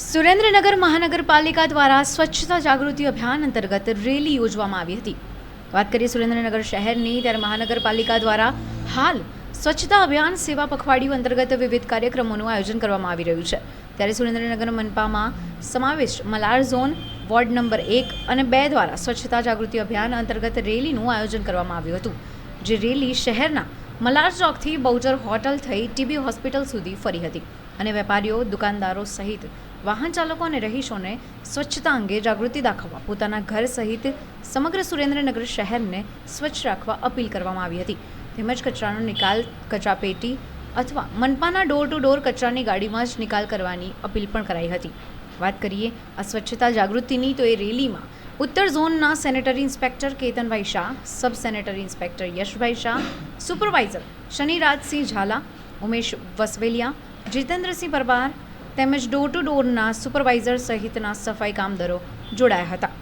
સુરેન્દ્રનગર મહાનગરપાલિકા દ્વારા સ્વચ્છતા જાગૃતિ અભિયાન અંતર્ગત રેલી યોજવામાં આવી હતી. વાત કરીએ સુરેન્દ્રનગર શહેરની, ત્યારે મહાનગરપાલિકા દ્વારા હાલ સ્વચ્છતા અભિયાન સેવા પખવાડિયું અંતર્ગત વિવિધ કાર્યક્રમોનું આયોજન કરવામાં આવી રહ્યું છે. ત્યારે સુરેન્દ્રનગર મનપામાં સમાવેશ મલાર ઝોન, વોર્ડ નંબર એક અને બે દ્વારા સ્વચ્છતા જાગૃતિ અભિયાન અંતર્ગત રેલીનું આયોજન કરવામાં આવ્યું હતું, જે રેલી શહેરના મલાર ચોકથી બહુજર હોટલ થઈ ટીબી હોસ્પિટલ સુધી ફરી હતી. અને વેપારીઓ, દુકાનદારો સહિત વાહન ચાલકો અને રહીશોને સ્વચ્છતા અંગે જાગૃતિ દાખવવા પોતાના ઘર સહિત સમગ્ર સુરેન્દ્રનગર શહેરને સ્વચ્છ રાખવા અપીલ કરવામાં આવી હતી. તેમજ કચરાનો નિકાલ કચરાપેટી અથવા મનપાના ડોર ટુ ડોર કચરાની ગાડીમાં જ નિકાલ કરવાની અપીલ પણ કરાઈ હતી. વાત કરીએ આ સ્વચ્છતા જાગૃતિની, તો એ રેલીમાં ઉત્તર ઝોનના સેનેટરી ઇન્સ્પેક્ટર કેતનભાઈ શાહ, સબ સેનેટરી ઇન્સ્પેક્ટર યશભાઈ શાહ, સુપરવાઇઝર શનિરાજસિંહ ઝાલા, ઉમેશ વસવેલિયા જીતેન્દ્રસિંહ પરમાર તેમજ ડોર ટુ ડોરના સુપરવાઇઝર સહિતના સફાઈ કામદારો જોડાયા હતા.